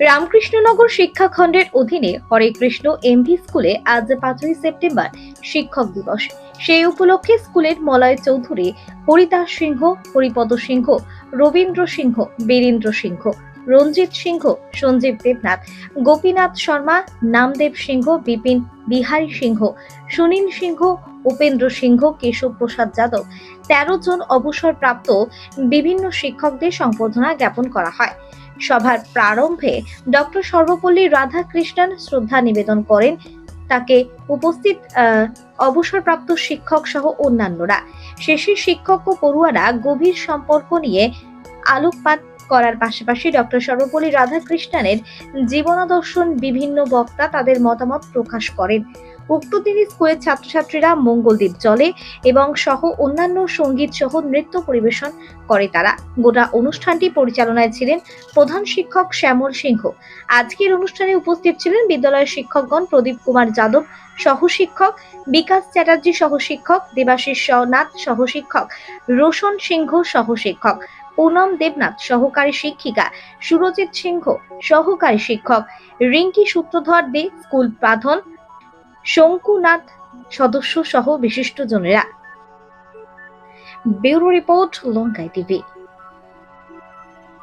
রামকৃষ্ণনগর শিক্ষাখণ্ডের অধীনে হরে কৃষ্ণ এমভি স্কুলে আজ পাঁচই সেপ্টেম্বর শিক্ষক দিবস। সেই উপলক্ষে স্কুলের মলয় চৌধুরী, হরিদাস সিংহ, হরিপদ সিংহ, রবীন্দ্র সিংহ, বীরেন্দ্র সিংহ, রঞ্জিত সিংহ, সঞ্জীব দেবনাথ, গোপীনাথ শর্মা, নামদেব সিংহ, বিপিন বিহারী সিংহ, সুনীল সিংহ, উপেন্দ্র সিংহ, কেশব প্রসাদ যাদব। তেরো জন অবসরপ্রাপ্ত বিভিন্ন শিক্ষকদের সংবর্ধনা জ্ঞাপন করা হয়। সভার প্রারম্ভে ডক্টর সর্বপল্লী রাধাকৃষ্ণন শ্রদ্ধা নিবেদন করেন। তাকে উপস্থিত অবসরপ্রাপ্ত শিক্ষক সহ অন্যান্যরা। শেষে শিক্ষক ও পড়ুয়ারা গভীর সম্পর্ক নিয়ে আলোকপাত করার পাশাপাশি ডক্টর সর্বপল্লী রাধাকৃষ্ণনের জীবনাদর্শন বিভিন্ন বক্তা তাদের মতামত প্রকাশ করেন। উক্ত দিনে স্কুলের ছাত্রছাত্রীরা মঙ্গলদ্বীপ চলে এবং সহ অন্যান্য সংগীত সহ নৃত্য পরিবেশন করে তারা। গোটা অনুষ্ঠানটি পরিচালনায় ছিলেন প্রধান শিক্ষক শ্যামল সিংহ। আজকের অনুষ্ঠানে উপস্থিত ছিলেন বিদ্যালয়ের শিক্ষকগণ প্রদীপ কুমার যাদব সহ শিক্ষক বিকাশ চ্যাটার্জি সহ শিক্ষক দেবাশিস নাথ সহ শিক্ষক রোশন সিংহ সহ শিক্ষক পুনম দেবনাথ, সহকারী শিক্ষিকা সুরজিৎ সিংহ, সহকারী শিক্ষক রিঙ্কি সূত্রধর দে, স্কুল প্রাধন শঙ্কুনাথ সদস্য সহ বিশিষ্টজনেরা। ব্যুরো রিপোর্ট লঙ্কাই টিভি।